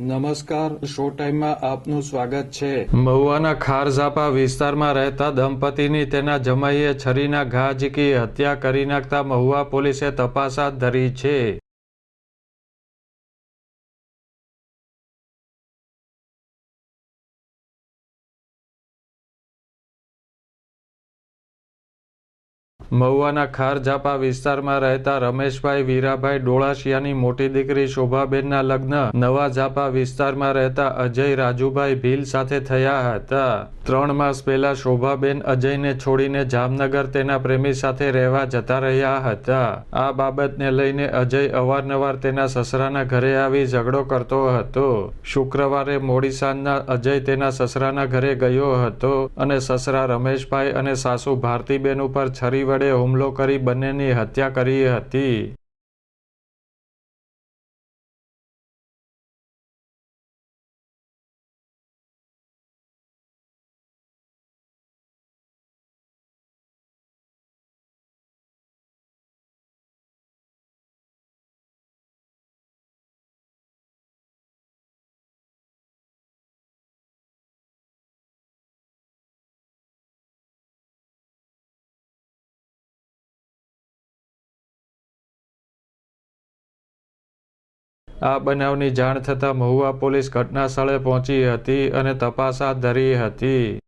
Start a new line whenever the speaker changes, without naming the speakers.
નમસ્કાર, શો ટાઈમમાં આપનું સ્વાગત છે.
મહુવાના ખારઝાપા વિસ્તારમાં રહેતા દંપતીની તેના જમાઈએ છરીના ઘા ઝીકી હત્યા કરી નાખતા મહુવા પોલીસે તપાસ હાથ ધરી છે. મહુવાના ખારઝાપા વિસ્તારમાં રહેતા રમેશભાઈ વીરાભાઈ ડોળાશિયાની મોટી દીકરી શોભાબેનના લગ્ન નવા ઝાપા વિસ્તારમાં રહેતા અજય રાજુભાઈ ભીલ સાથે થયા હતા. ત્રણ માસ પહેલા શોભાબેન અજયને છોડીને જામનગર તેના પ્રેમી સાથે રહેવા જતા રહ્યા હતા. આ બાબતને લઈને અજય અવારનવાર તેના સસરાના ઘરે આવી ઝઘડો કરતો હતો. શુક્રવારે મોડી સાંજના અજય તેના સસરાના ઘરે ગયો હતો અને સસરા રમેશભાઈ અને સાસુ ભારતીબેન ઉપર છરી વડે હુમલો કરી બંનેની હત્યા કરી હતી. આ બનાવની જાણ થતાં મહુવા પોલીસ ઘટના સ્થળે પહોંચી હતી અને તપાસ હાથ ધરી હતી.